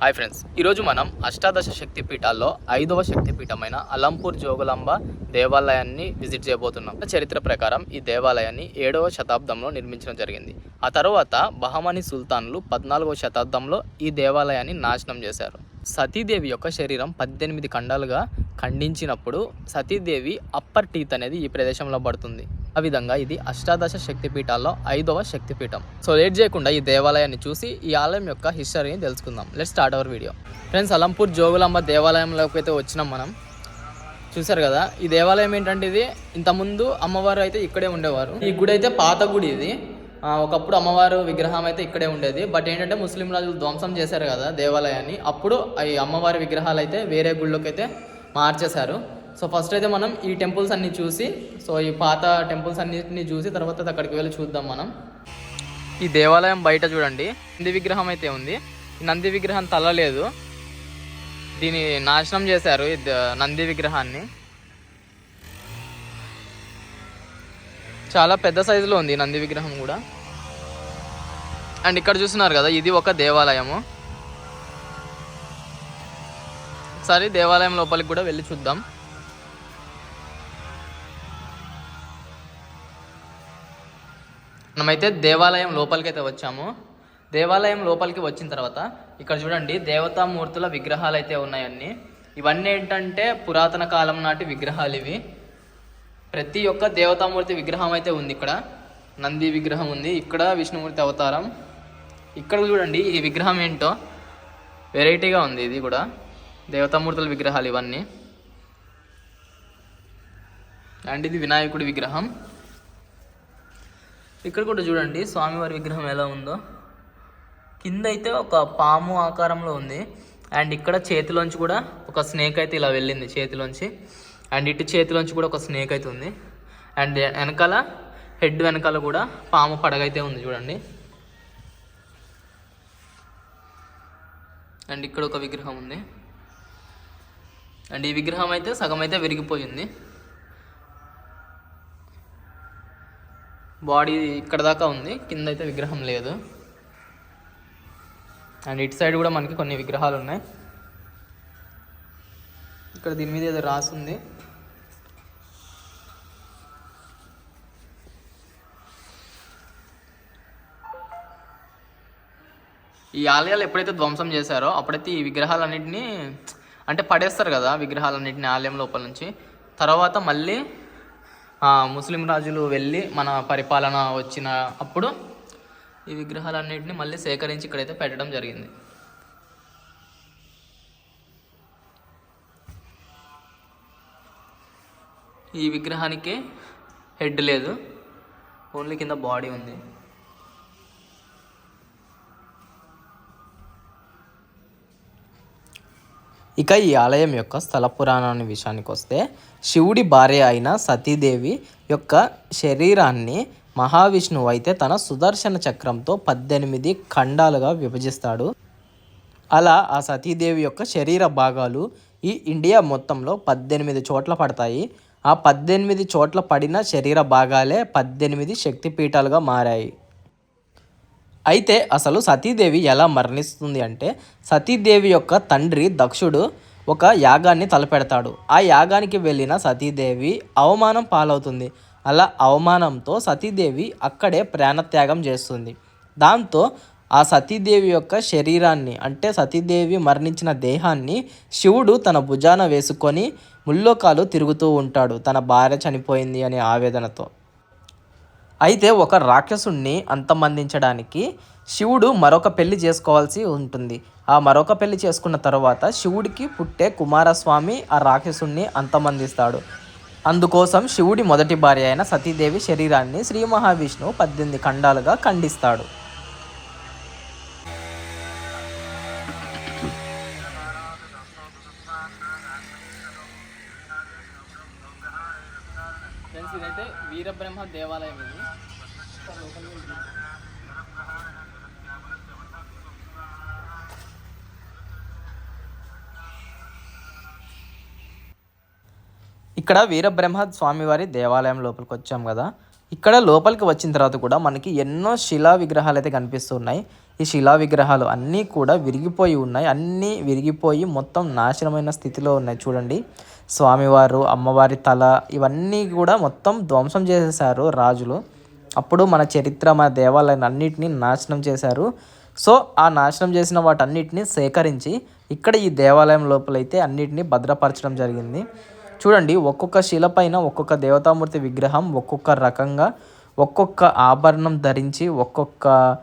Hi friends ఈరోజు మనం అష్టాదశ శక్తి పీఠాల్లో ఐదవ శక్తిపీఠమైన అలంపూర్ జోగులాంబ దేవాలయాన్ని విజిట్ చేయబోతున్నాం. చరిత్ర ప్రకారం ఈ దేవాలయాన్ని ఏడవ శతాబ్దంలో నిర్మించడం జరిగింది. ఆ తర్వాత బహమని సుల్తాన్లు పద్నాలుగవ శతాబ్దంలో ఈ దేవాలయాన్ని నాశనం చేశారు. సతీదేవి యొక్క శరీరం పద్దెనిమిది ఖండాలుగా ఖండించినప్పుడు సతీదేవి అప్పర్ టీత్ అనేది ఈ ప్రదేశంలో పడుతుంది. ఆ విధంగా ఇది అష్టాదశ శక్తిపీఠాల్లో ఐదవ శక్తిపీఠం. సో లేట్ చేయకుండా ఈ దేవాలయాన్ని చూసి ఈ ఆలయం యొక్క హిస్టరీని తెలుసుకుందాం. Let start our video friends Alampur Jogulamba దేవాలయంలోకి అయితే వచ్చినాం మనం. చూసారు కదా ఈ దేవాలయం ఏంటంటే ఇది? ఇంతకుముందు అమ్మవారు అయితే ఇక్కడే ఉండేవారు. ఈ గుడి అయితే పాత గుడి ఇది. ఒకప్పుడు అమ్మవారు విగ్రహం అయితే ఇక్కడే ఉండేది. బట్ ఏంటంటే ముస్లిం రాజులు ధ్వంసం చేశారు కదా దేవాలయాన్ని. అప్పుడు ఈ అమ్మవారి విగ్రహాలు అయితే వేరే గుళ్ళోకి అయితే మార్చేశారు. సో ఫస్ట్ అయితే మనం ఈ టెంపుల్స్ అన్ని చూసి సో ఈ పాత టెంపుల్స్ అన్నిటిని చూసి తర్వాత అక్కడికి వెళ్ళి చూద్దాం మనం. ఈ దేవాలయం బయట చూడండి. నంది విగ్రహం అయితే ఉంది. ఈ నంది విగ్రహం తల లేదు. దీన్ని నాశనం చేశారు ఈ నంది విగ్రహాన్ని. చాలా పెద్ద సైజులో ఉంది నంది విగ్రహం కూడా. అండ్ ఇక్కడ చూస్తున్నారు కదా ఇది ఒక దేవాలయము. ఒకసారి దేవాలయం లోపలికి కూడా వెళ్ళి చూద్దాం. మనమైతే దేవాలయం లోపలికి అయితే వచ్చాము. దేవాలయం లోపలికి వచ్చిన తర్వాత ఇక్కడ చూడండి దేవతామూర్తుల విగ్రహాలు అయితే ఉన్నాయన్నీ. ఇవన్నీ ఏంటంటే పురాతన కాలం నాటి విగ్రహాలు ఇవి. ప్రతి ఒక్క దేవతామూర్తి విగ్రహం అయితే ఉంది ఇక్కడ. నంది విగ్రహం ఉంది. ఇక్కడ విష్ణుమూర్తి అవతారం. ఇక్కడ చూడండి ఈ విగ్రహం ఏంటో. వెరైటీగా ఉంది ఇది కూడా. దేవతామూర్తుల విగ్రహాలు ఇవన్నీ. అండ్ ఇది వినాయకుడి విగ్రహం. ఇక్కడ కూడా చూడండి స్వామివారి విగ్రహం ఎలా ఉందో. కింద అయితే ఒక పాము ఆకారంలో ఉంది. అండ్ ఇక్కడ చేతిలోంచి కూడా ఒక స్నేక్ అయితే ఇలా వెళ్ళింది చేతిలోంచి. అండ్ ఇటు చేతిలోంచి కూడా ఒక స్నేక్ అయితే ఉంది. అండ్ వెనకాల హెడ్ వెనకాల కూడా పాము పడగైతే ఉంది చూడండి. అండ్ ఇక్కడ ఒక విగ్రహం ఉంది. అండ్ ఈ విగ్రహం అయితే సగం అయితే విరిగిపోయింది. బాడీ ఇక్కడ దాకా ఉంది. కింద అయితే విగ్రహం లేదు. అండ్ ఇటు సైడ్ కూడా మనకి కొన్ని విగ్రహాలు ఉన్నాయి. ఇక్కడ దీని మీద ఏదో రాసి ఉంది. ఈ ఆలయాలు ఎప్పుడైతే ధ్వంసం చేశారో అప్పుడైతే ఈ విగ్రహాలన్నింటినీ అంటే పడేస్తారు కదా విగ్రహాలన్నింటినీ ఆలయం లోపల నుంచి. తర్వాత మళ్ళీ ముస్లిం రాజులు వెళ్ళి మన పరిపాలన వచ్చిన అప్పుడు ఈ విగ్రహాలన్నింటినీ మళ్ళీ సేకరించి ఇక్కడైతే పెట్టడం జరిగింది. ఈ విగ్రహానికి హెడ్ లేదు. ఓన్లీ కింద బాడీ ఉంది. ఇక ఈ ఆలయం యొక్క స్థల పురాణాన్ని విషయానికి వస్తే శివుడి భార్య అయిన సతీదేవి యొక్క శరీరాన్ని మహావిష్ణువు అయితే తన సుదర్శన చక్రంతో పద్దెనిమిది ఖండాలుగా విభజిస్తాడు. అలా ఆ సతీదేవి యొక్క శరీర భాగాలు ఈ ఇండియా మొత్తంలో పద్దెనిమిది చోట్ల పడతాయి. ఆ పద్దెనిమిది చోట్ల పడిన శరీర భాగాలే పద్దెనిమిది శక్తిపీఠాలుగా మారాయి. అయితే అసలు సతీదేవి ఎలా మరణిస్తుంది అంటే సతీదేవి యొక్క తండ్రి దక్షుడు ఒక యాగాన్ని తలపెడతాడు. ఆ యాగానికి వెళ్ళిన సతీదేవి అవమానం పాలవుతుంది. అలా అవమానంతో సతీదేవి అక్కడే ప్రాణత్యాగం చేస్తుంది. దాంతో ఆ సతీదేవి యొక్క శరీరాన్ని అంటే సతీదేవి మరణించిన దేహాన్ని శివుడు తన భుజాన వేసుకొని ముల్లోకాలు తిరుగుతూ ఉంటాడు. తన భార్య చనిపోయింది అనే ఆవేదనతో. అయితే ఒక రాక్షసుణ్ణి అంతమందించడానికి శివుడు మరొక పెళ్ళి చేసుకోవాల్సి ఉంటుంది. ఆ మరొక పెళ్ళి చేసుకున్న తర్వాత శివుడికి పుట్టే కుమారస్వామి ఆ రాక్షసుణ్ణి అంతమందిస్తాడు. అందుకోసం శివుడి మొదటి భార్య అయిన సతీదేవి శరీరాన్ని శ్రీ మహావిష్ణువు పద్దెనిమిది ఖండాలుగా ఖండిస్తాడు. ఫ్రెండ్స్ ఇదైతే వీరబ్రహ్మ దేవాలయం ఇది. ఇక్కడ వీరబ్రహ్మ స్వామివారి దేవాలయం లోపలికి వచ్చాం కదా. ఇక్కడ లోపలికి వచ్చిన తర్వాత కూడా మనకి ఎన్నో శిలా విగ్రహాలు అయితే కనిపిస్తున్నాయి ఈ శిలా విగ్రహాలు అన్నీ కూడా విరిగిపోయి ఉన్నాయి. అన్నీ విరిగిపోయి మొత్తం నాశనమైన స్థితిలో ఉన్నాయి. చూడండి. స్వామివారు అమ్మవారి తల ఇవన్నీ కూడా మొత్తం ధ్వంసం చేసేసారు రాజులు. అప్పుడు మన చరిత్ర మన దేవాలయం అన్నిటినీ నాశనం చేశారు. సో ఆ నాశనం చేసిన వాటన్నిటిని సేకరించి ఇక్కడ ఈ దేవాలయం లోపలైతే అన్నిటినీ భద్రపరచడం జరిగింది. చూడండి ఒక్కొక్క శిల పైన ఒక్కొక్క దేవతామూర్తి విగ్రహం ఒక్కొక్క రకంగా ఒక్కొక్క ఆభరణం ధరించి ఒక్కొక్క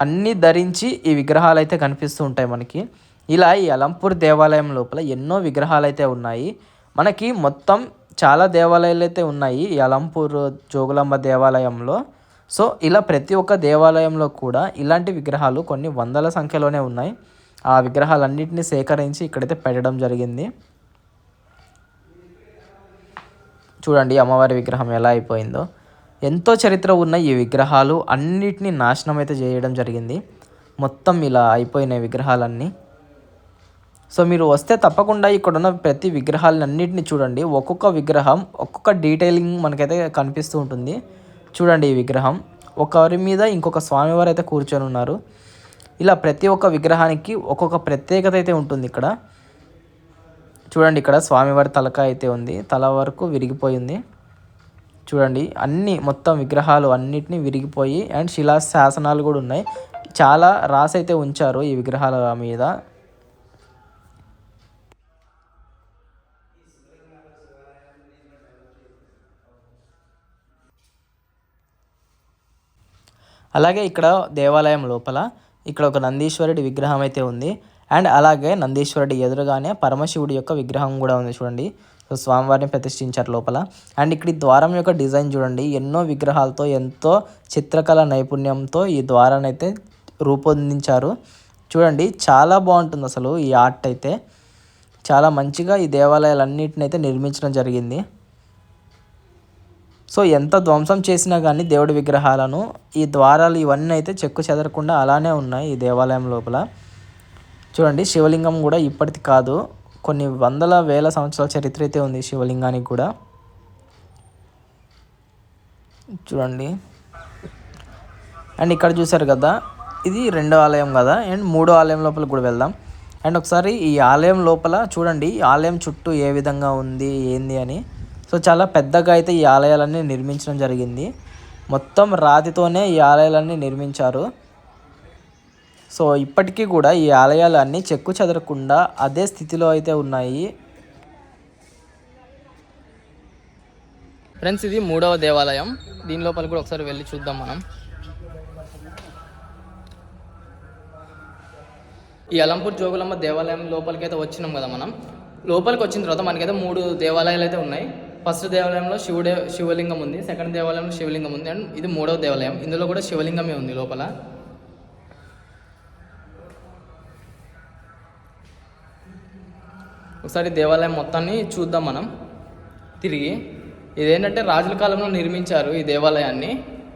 అన్నీ ధరించి ఈ విగ్రహాలు అయితే కనిపిస్తూ ఉంటాయి మనకి. ఇలా ఈ అలంపూర్ దేవాలయం లోపల ఎన్నో విగ్రహాలు అయితే ఉన్నాయి. మనకి మొత్తం చాలా దేవాలయాలు అయితే ఉన్నాయి ఈ అలంపూర్ జోగులాంబ దేవాలయంలో. సో ఇలా ప్రతి ఒక్క దేవాలయంలో కూడా ఇలాంటి విగ్రహాలు కొన్ని వందల సంఖ్యలోనే ఉన్నాయి. ఆ విగ్రహాలన్నింటినీ సేకరించి ఇక్కడైతే పెట్టడం జరిగింది. చూడండి అమ్మవారి విగ్రహం ఎలా అయిపోయిందో. ఎంతో చరిత్ర ఉన్న ఈ విగ్రహాలు అన్నిటినీ నాశనం అయితే చేయడం జరిగింది. మొత్తం ఇలా అయిపోయిన విగ్రహాలన్నీ. సో మీరు వస్తే తప్పకుండా ఇక్కడ ఉన్న ప్రతి విగ్రహాలన్నింటినీ చూడండి. ఒక్కొక్క విగ్రహం ఒక్కొక్క డీటెయిలింగ్ మనకైతే కనిపిస్తూ ఉంటుంది. చూడండి ఈ విగ్రహం. ఒకరి మీద ఇంకొక స్వామివారు అయితే కూర్చొని ఉన్నారు. ఇలా ప్రతి ఒక్క విగ్రహానికి ఒక్కొక్క ప్రత్యేకత అయితే ఉంటుంది ఇక్కడ. చూడండి ఇక్కడ స్వామివారి తలక అయితే ఉంది. తల వరకు విరిగిపోయింది. చూడండి అన్ని మొత్తం విగ్రహాలు అన్నిటినీ విరిగిపోయి అండ్ శిలా శాసనాలు కూడా ఉన్నాయి. చాలా రాసి అయితే ఉంచారు ఈ విగ్రహాల మీద. అలాగే ఇక్కడ దేవాలయం లోపల ఇక్కడ ఒక నందీశ్వరుడి విగ్రహం అయితే ఉంది. అండ్ అలాగే నందీశ్వరుడి ఎదురుగానే పరమశివుడి యొక్క విగ్రహం కూడా ఉంది చూడండి. సో స్వామివారిని ప్రతిష్ఠించారు లోపల. అండ్ ఇక్కడ ఈ ద్వారం యొక్క డిజైన్ చూడండి. ఎన్నో విగ్రహాలతో ఎంతో చిత్రకళ నైపుణ్యంతో ఈ ద్వారాన్ని అయితే రూపొందించారు. చూడండి చాలా బాగుంటుంది అసలు ఈ ఆర్ట్ అయితే. చాలా మంచిగా ఈ దేవాలయాలన్నింటిని అయితే నిర్మించడం జరిగింది. సో ఎంత ధ్వంసం చేసినా కానీ దేవుడి విగ్రహాలను ఈ ద్వారాలు ఇవన్నీ అయితే చెక్కు చెదరకుండా అలానే ఉన్నాయి ఈ దేవాలయం లోపల. చూడండి శివలింగం కూడా ఇప్పటిది కాదు. కొన్ని వందల వేల సంవత్సరాల చరిత్ర అయితే ఉంది శివలింగానికి కూడా. చూడండి. అండ్ ఇక్కడ చూసారు కదా ఇది రెండో ఆలయం కదా. అండ్ మూడో ఆలయం లోపల కూడా వెళ్దాం. అండ్ ఒకసారి ఈ ఆలయం లోపల చూడండి ఆలయం చుట్టూ ఏ విధంగా ఉంది ఏంది అని. సో చాలా పెద్దగా అయితే ఈ ఆలయాలన్నీ నిర్మించడం జరిగింది. మొత్తం రాతితోనే ఈ ఆలయాలన్నీ నిర్మించారు. సో ఇప్పటికీ కూడా ఈ ఆలయాలు అన్నీ చెక్కు చెదరకుండా అదే స్థితిలో అయితే ఉన్నాయి. ఫ్రెండ్స్ ఇది మూడవ దేవాలయం. దీని లోపల కూడా ఒకసారి వెళ్ళి చూద్దాం మనం. ఈ అలంపూర్ జోగులమ్మ దేవాలయం లోపలికి అయితే వచ్చినాం కదా మనం. లోపలికి వచ్చిన తర్వాత మనకైతే మూడు దేవాలయాలు అయితే ఉన్నాయి. ఫస్ట్ దేవాలయంలో శివుడే శివలింగం ఉంది. సెకండ్ దేవాలయంలో శివలింగం ఉంది. అండ్ ఇది మూడవ దేవాలయం. ఇందులో కూడా శివలింగమే ఉంది లోపల. ఒకసారి దేవాలయం మొత్తాన్ని చూద్దాం మనం. తిరిగి ఇదేంటంటే రాజుల కాలంలో నిర్మించారు ఈ దేవాలయాన్ని.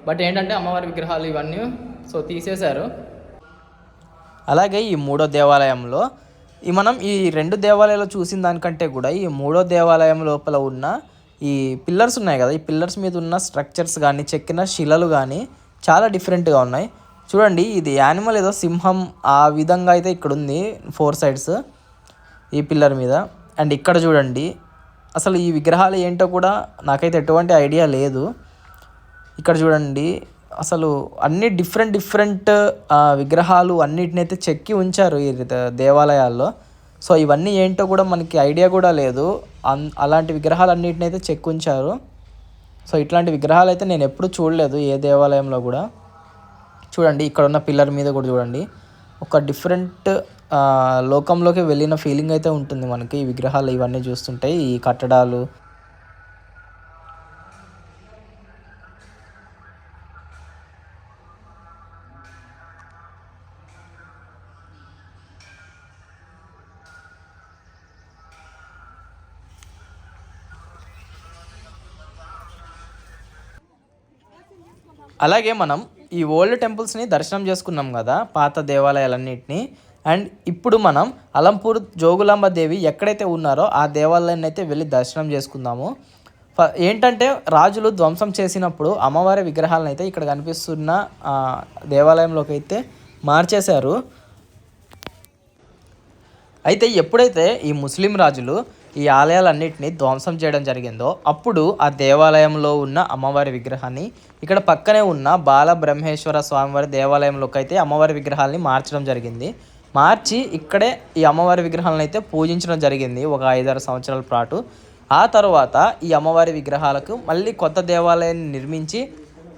బట్ ఏంటంటే అమ్మవారి విగ్రహాలు ఇవన్నీ సో తీసేశారు. అలాగే ఈ మూడో దేవాలయంలో ఈ మనం ఈ రెండు దేవాలయాలు చూసిన దానికంటే కూడా ఈ మూడో దేవాలయం లోపల ఉన్న ఈ పిల్లర్స్ ఉన్నాయి కదా. ఈ పిల్లర్స్ మీద ఉన్న స్ట్రక్చర్స్ కానీ చెక్కిన శిలలు కానీ చాలా డిఫరెంట్గా ఉన్నాయి. చూడండి ఇది యానిమల్ ఏదో సింహం ఆ విధంగా అయితే ఇక్కడ ఉంది ఫోర్ సైడ్స్. ఈ పిల్లర్ మీద. అండ్ ఇక్కడ చూడండి అసలు ఈ విగ్రహాలు ఏంటో కూడా నాకైతే ఎటువంటి ఐడియా లేదు. ఇక్కడ చూడండి అసలు అన్ని డిఫరెంట్ డిఫరెంట్ విగ్రహాలు అన్నిటిని అయితే చెక్కి ఉంచారు ఈ దేవాలయాల్లో. సో ఇవన్నీ ఏంటో కూడా మనకి ఐడియా కూడా లేదు. అన్ అలాంటి విగ్రహాలు అన్నిటిని అయితే చెక్కి ఉంచారు. సో ఇట్లాంటి విగ్రహాలు అయితే నేను ఎప్పుడు చూడలేదు ఏ దేవాలయంలో కూడా. చూడండి ఇక్కడ ఉన్న పిల్లర్ మీద కూడా చూడండి. ఒక డిఫరెంట్ లోకంలోకి వెళ్ళిన ఫీలింగ్ అయితే ఉంటుంది మనకి. ఈ విగ్రహాలు ఇవన్నీ చూస్తుంటాయి ఈ కట్టడాలు. అలాగే మనం ఈ ఓల్డ్ టెంపుల్స్ని దర్శనం చేసుకున్నాం కదా పాత దేవాలయాలన్నింటినీ. అండ్ ఇప్పుడు మనం అలంపూర్ జోగులాంబ దేవి ఎక్కడైతే ఉన్నారో ఆ దేవాలయాన్ని అయితే వెళ్ళి దర్శనం చేసుకుందాము. ఏంటంటే రాజులు ధ్వంసం చేసినప్పుడు అమ్మవారి విగ్రహాలను అయితే ఇక్కడ కనిపిస్తున్న దేవాలయంలోకి అయితే మార్చేశారు. అయితే ఎప్పుడైతే ఈ ముస్లిం రాజులు ఈ ఆలయాలన్నింటినీ ధ్వంసం చేయడం జరిగిందో అప్పుడు ఆ దేవాలయంలో ఉన్న అమ్మవారి విగ్రహాన్ని ఇక్కడ పక్కనే ఉన్న బాల బ్రహ్మేశ్వర స్వామివారి దేవాలయంలోకి అయితే అమ్మవారి విగ్రహాలని మార్చడం జరిగింది. మార్చి ఇక్కడే ఈ అమ్మవారి విగ్రహాలను అయితే పూజించడం జరిగింది ఒక ఐదారు సంవత్సరాల పాటు. ఆ తర్వాత ఈ అమ్మవారి విగ్రహాలకు మళ్ళీ కొత్త దేవాలయాన్ని నిర్మించి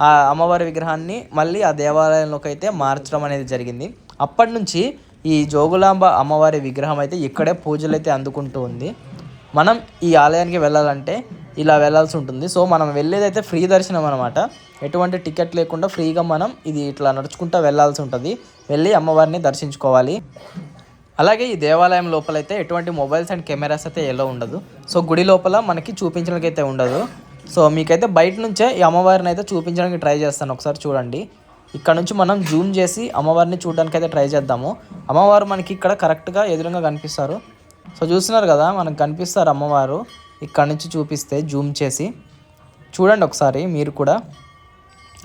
ఆ అమ్మవారి విగ్రహాన్ని మళ్ళీ ఆ దేవాలయంలోకి అయితే మార్చడం అనేది జరిగింది. అప్పటి నుంచి ఈ జోగులాంబ అమ్మవారి విగ్రహం అయితే ఇక్కడే పూజలు అయితే అందుకుంటూ ఉంది. మనం ఈ ఆలయానికి వెళ్ళాలంటే ఇలా వెళ్ళాల్సి ఉంటుంది. సో మనం వెళ్ళేదైతే ఫ్రీ దర్శనం అనమాట ఎటువంటి టికెట్ లేకుండా ఫ్రీగా మనం ఇది ఇట్లా నడుచుకుంటూ వెళ్ళాల్సి ఉంటుంది. వెళ్ళి అమ్మవారిని దర్శించుకోవాలి. అలాగే ఈ దేవాలయం లోపలైతే ఎటువంటి మొబైల్స్ అండ్ కెమెరాస్ అయితే ఎలా ఉండదు. సో గుడి లోపల మనకి చూపించడానికి అయితే ఉండదు. సో మీకైతే బయట నుంచే ఈ అమ్మవారిని అయితే చూపించడానికి ట్రై చేస్తాను. ఒకసారి చూడండి. ఇక్కడ నుంచి మనం జూమ్ చేసి అమ్మవారిని చూడడానికి అయితే ట్రై చేద్దాము. అమ్మవారు మనకి ఇక్కడ కరెక్ట్గా ఎదురుగా కనిపిస్తారు. సో చూస్తున్నారు కదా మనకు కనిపిస్తారు అమ్మవారు. ఇక్కడ నుంచి చూపిస్తే జూమ్ చేసి. చూడండి ఒకసారి మీరు కూడా.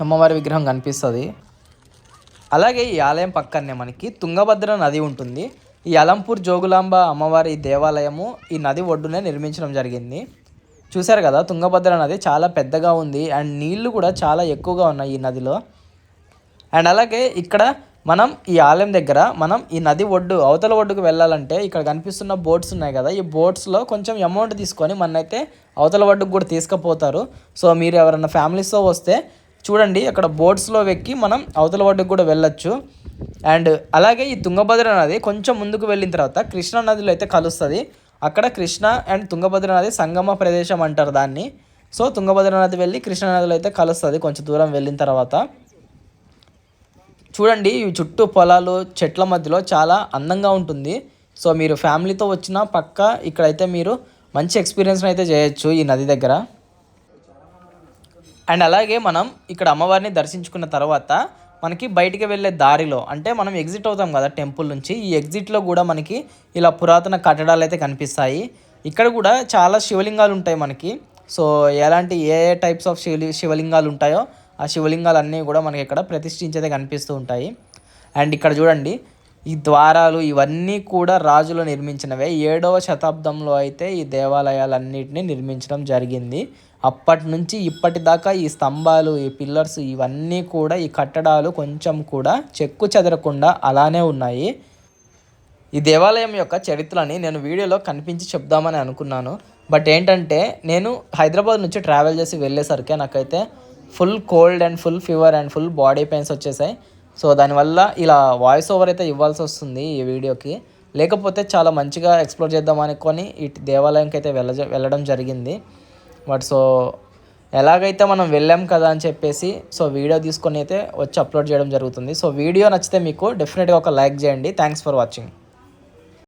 అమ్మవారి విగ్రహం కనిపిస్తుంది. అలాగే ఈ ఆలయం పక్కనే మనకి తుంగభద్ర నది ఉంటుంది. ఈ అలంపూర్ జోగులాంబ అమ్మవారి దేవాలయము ఈ నది ఒడ్డునే నిర్మించడం జరిగింది. చూశారు కదా తుంగభద్ర నది చాలా పెద్దగా ఉంది. అండ్ నీళ్ళు కూడా చాలా ఎక్కువగా ఉన్నాయి ఈ నదిలో. అండ్ అలాగే ఇక్కడ మనం ఈ ఆలయం దగ్గర మనం ఈ నది ఒడ్డు అవతల ఒడ్డుకు వెళ్ళాలంటే ఇక్కడ కనిపిస్తున్న బోట్స్ ఉన్నాయి కదా ఈ బోట్స్లో కొంచెం అమౌంట్ తీసుకొని మనైతే అవతల ఒడ్డుకు కూడా తీసుకుపోతారు. సో మీరు ఎవరైనా ఫ్యామిలీస్తో వస్తే చూడండి అక్కడ బోట్స్లో ఎక్కి మనం అవతల ఒడ్డుకు కూడా వెళ్ళొచ్చు. అండ్ అలాగే ఈ తుంగభద్ర నది కొంచెం ముందుకు వెళ్ళిన తర్వాత కృష్ణా నదిలో అయితే కలుస్తుంది. అక్కడ కృష్ణ అండ్ తుంగభద్ర నది సంగమ ప్రదేశం అంటారు దాన్ని. సో తుంగభద్ర నది వెళ్ళి కృష్ణా నదిలో అయితే కలుస్తుంది కొంచెం దూరం వెళ్ళిన తర్వాత. చూడండి ఈ చుట్టూ పొలాలు చెట్ల మధ్యలో చాలా అందంగా ఉంటుంది. సో మీరు ఫ్యామిలీతో వచ్చిన పక్క ఇక్కడైతే మీరు మంచి ఎక్స్పీరియన్స్ అయితే చేయొచ్చు ఈ నది దగ్గర. అండ్ అలాగే మనం ఇక్కడ అమ్మవారిని దర్శించుకున్న తర్వాత మనకి బయటికి వెళ్ళే దారిలో అంటే మనం ఎగ్జిట్ అవుతాం కదా టెంపుల్ నుంచి ఈ ఎగ్జిట్లో కూడా మనకి ఇలా పురాతన కట్టడాలు అయితే కనిపిస్తాయి. ఇక్కడ కూడా చాలా శివలింగాలు ఉంటాయి మనకి. సో ఎలాంటి ఏ ఏ టైప్స్ ఆఫ్ శివలి శివలింగాలు ఉంటాయో ఆ శివలింగాలు అన్నీ కూడా మనకి ఇక్కడ ప్రతిష్ఠించైతే కనిపిస్తూ ఉంటాయి. అండ్ ఇక్కడ చూడండి ఈ ద్వారాలు ఇవన్నీ కూడా రాజులు నిర్మించినవే. ఏడవ శతాబ్దంలో అయితే ఈ దేవాలయాలన్నిటిని నిర్మించడం జరిగింది. అప్పటి నుంచి ఇప్పటిదాకా ఈ స్తంభాలు ఈ పిల్లర్స్ ఇవన్నీ కూడా ఈ కట్టడాలు కొంచెం కూడా చెక్కు చెదరకుండా అలానే ఉన్నాయి. ఈ దేవాలయం యొక్క చరిత్రని నేను వీడియోలో కనిపించి చెప్దామని అనుకున్నాను. బట్ ఏంటంటే నేను హైదరాబాద్ నుంచి ట్రావెల్ చేసి వెళ్ళేసరికి నాకైతే full cold and full fever and full body pains వచ్చేసాయి. సో దానివల్ల ఇలా వాయిస్ ఓవర్ అయితే ఇవ్వాల్సి వస్తుంది ఈ వీడియోకి. లేకపోతే చాలా మంచిగా ఎక్స్ప్లోర్ చేద్దాం అనుకొని ఈ దేవాలయంకి అయితే వెళ్ళ వెళ్ళడం జరిగింది. బట్ సో ఎలాగైతే మనం వెళ్ళాం కదా అని చెప్పేసి సో వీడియో తీసుకొని అయితే వచ్చి అప్లోడ్ చేయడం జరుగుతుంది. సో వీడియో నచ్చితే మీకు డెఫినెట్గా ఒక లైక్ చేయండి. Thanks for watching